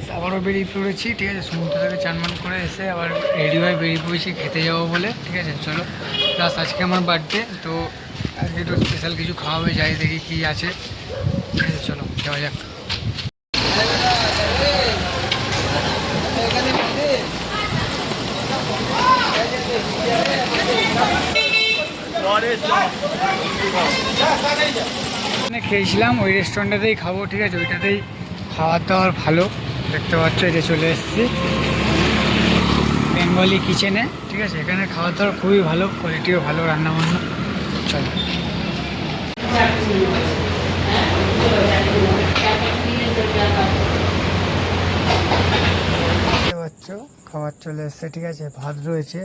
Guys আবারও বেরিয়ে পড়েছি, ঠিক আছে? সমুদ্র থেকে চানমান করে এসে আবার রেডি হয়ে বেরিয়ে পড়েছি, খেতে যাব বলে, ঠিক আছে? চলো প্লাস আজকে আমার বার্থডে তো আজকে একটু স্পেশাল কিছু খাওয়াবে, যাই দেখি কী আছে। ঠিক আছে, চলো, যাওয়া যাক। এখানে খেয়েছিলাম, ওই রেস্টুরেন্টটাতেই খাব, ঠিক আছে? ওইটাতেই খাওয়ার দাওয়ার ভালো। দেখতে পাচ্ছ যে চলে এসেছি। বেঙ্গলি কিচেনে, ঠিক আছে? এখানে খাওয়া দাওয়ার খুবই ভালো কোয়ালিটিও ভালো রান্না বান্না চলো খাবার চলে এসছে, ঠিক আছে? ভাত রয়েছে,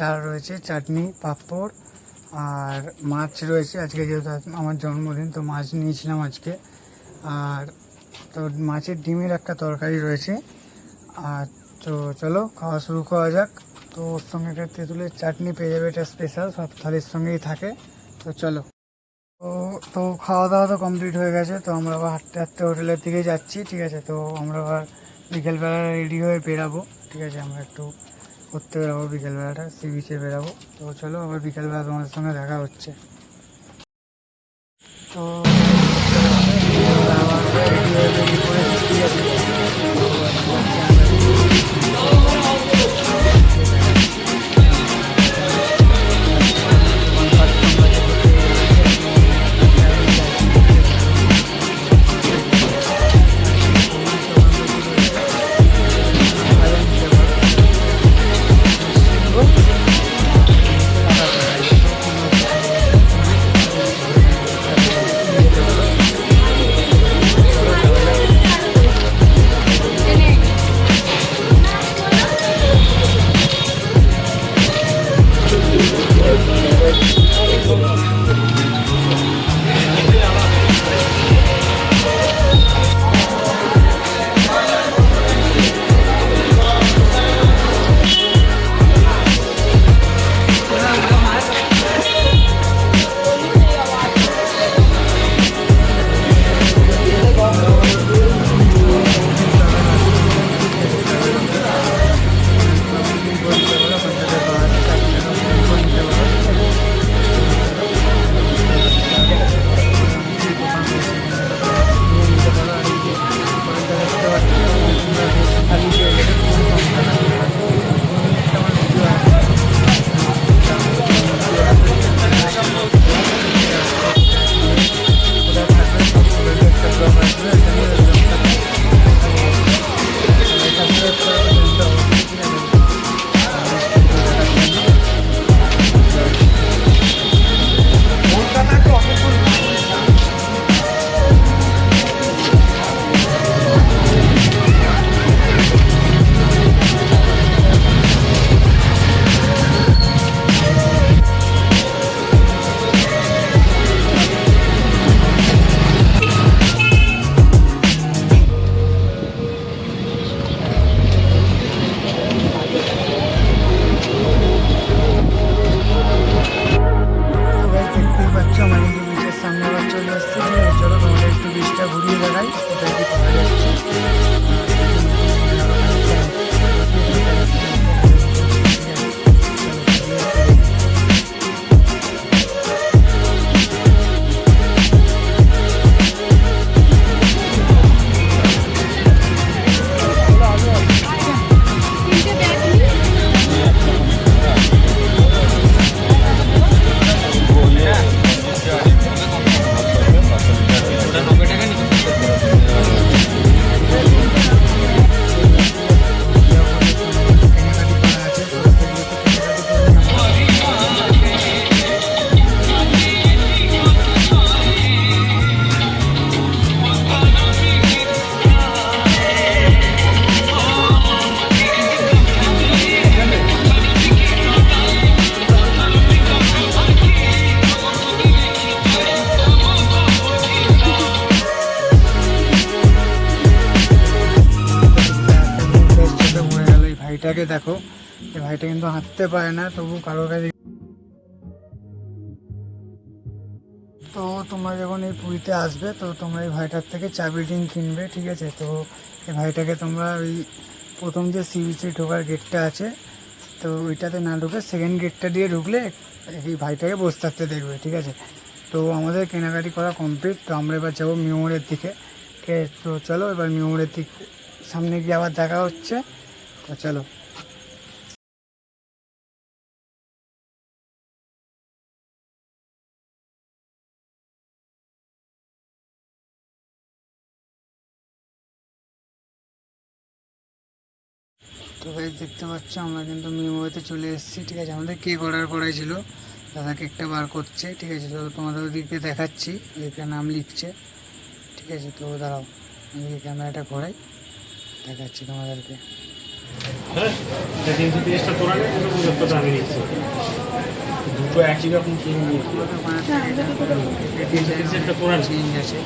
ডাল রয়েছে, চাটনি, পাঁপড়, আর মাছ রয়েছে। আজকে যেহেতু আমার জন্মদিন, তো মাছ নিয়েছিলাম আজকে। আর তো মাছের ডিমের একটা তরকারি রয়েছে। আর তো চলো, খাওয়া শুরু করা যাক। তো ওর সঙ্গে একটা তেঁতুলের চাটনি পেয়ে যাবে, এটা স্পেশাল সব থালির সঙ্গেই থাকে। তো চলো। তো তো খাওয়া দাওয়া তো কমপ্লিট হয়ে গেছে, তো আমরা আবার হাঁটতে হাঁটতে হোটেলের দিকে যাচ্ছি, ঠিক আছে? তো আমরা আবার বিকেলবেলা রেডি হয়ে বেরাবো, ঠিক আছে? আমরা একটু ঘুরতে বেরাবো বিকেলবেলাটা সি বিচে বেরাবো। তো চলো, আবার বিকেলবেলা তোমাদের সঙ্গে দেখা হচ্ছে। তো আবার ভাইটাকে দেখো। এই ভাইটা কিন্তু হাঁটতে পারে না, তবু কারোর কাছে তো তোমরা যখন এই পুরীতে আসবে, তো তোমরা এই ভাইটার থেকে চাবি রিং কিনবে, ঠিক আছে? তো এই ভাইটাকে তোমরা ওই প্রথম যে সি বিচে ঢোকার গেটটা আছে, তো ওইটাতে না ঢুকে সেকেন্ড গেটটা দিয়ে ঢুকলে এই ভাইটাকে বসে থাকতে দেখবে, ঠিক আছে? তো আমাদের কেনাকাটি করা কমপ্লিট তো আমরা এবার যাব মিউমোড়ের দিকে, ঠিক আছে? তো চলো এবার মিউমোড়ের দিক, সামনে গিয়ে আবার দেখা হচ্ছে। চলো। তো ভাই, দেখতে পাচ্ছ, আমরা কিন্তু মিমোতে চলে এসেছি, ঠিক আছে? আমাদের কেক অর্ডার করাই ছিল। দাদা কেকটা বার করছে, ঠিক আছে? তো তোমাদের ওদিকে দেখাচ্ছি ওদিকে নাম লিখছে, ঠিক আছে? তো দাঁড়াও, আমি ক্যামেরাটা ঘোরাই, দেখাচ্ছি তোমাদেরকে। হ্যাঁ তিনশো তিরিশটা তোরা নেই দুটো পঁচাত্তরটা দুটো একই রকম কিনে নিয়েছি তিনশো তিরিশেরটা তোরা চেঞ্জ আছে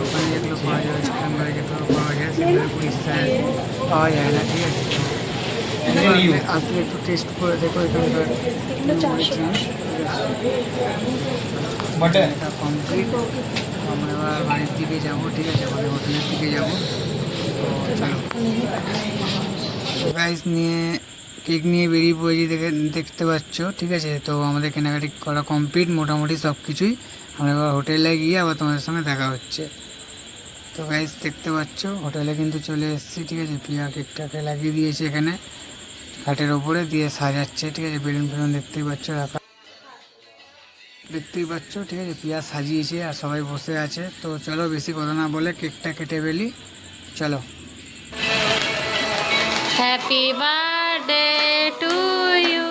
ওখানে যেগুলো পাওয়া যায় যেগুলো পাওয়া যায় সেগুলো পাওয়া যায় না ঠিক আছে। আসলে একটু টেস্ট করে দেখো এখানকার কমপ্লিট আমরা এবার বাড়ির দিকে যাব ঠিক আছে আমাদের হোটেলের দিকে যাব তো চলো গাইস নিয়ে কেক নিয়ে বেরিয়ে পড়েছি দেখে, দেখতে পাচ্ছ, ঠিক আছে? তো আমাদের কেনাকাটি করা কমপ্লিট মোটামুটি সব কিছুই আমরা এবার হোটেলে গিয়ে আবার তোমাদের সঙ্গে দেখা হচ্ছে। তো গাইস দেখতে পাচ্ছ হোটেলে কিন্তু চলে এসেছি, ঠিক আছে? প্রিয়া কেকটাকে লাগিয়ে দিয়েছে এখানে। খাটের ওপরে দিয়ে সাজাচ্ছে, ঠিক আছে? বেলুন ফেলুন দেখতেই পাচ্ছ, রাখা। দেখতেই পাচ্ছ, ঠিক আছে? পিয়া সাজিয়েছে আর সবাই বসে আছে। তো চলো, বেশি কথা না বলে কেকটা কেটে ফেলি। চলো। Happy birthday to you.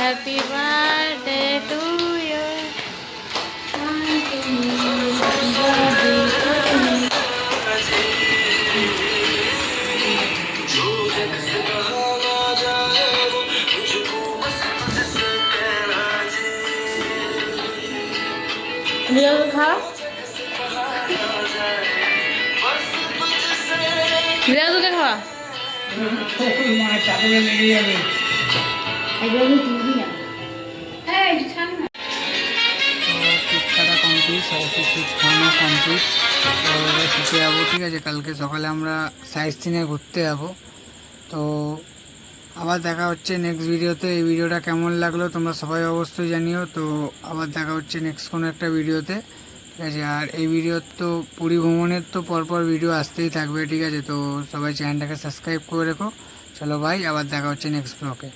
Happy birthday to you. Leo complete complete তো যাব ঠিক আছে কালকে সকালে আমরা সাইজ সিনে ঘুরতে যাব তো আবার দেখা হচ্ছে নেক্সট ভিডিওতে এই ভিডিওটা কেমন লাগল তোমরা সবাই অবশ্যই জানিও তো। আবার দেখা হচ্ছে নেক্সট কোনো একটা ভিডিওতে ঠিক আছে, আর এই ভিডিওর তো পুরী ভ্রমণের তো পরপর ভিডিও আসতেই থাকবে, ঠিক আছে? তো সবাই চ্যানেলটাকে সাবস্ক্রাইব করে রেখো। চলো ভাই, আবার দেখা হচ্ছে নেক্সট ব্লকে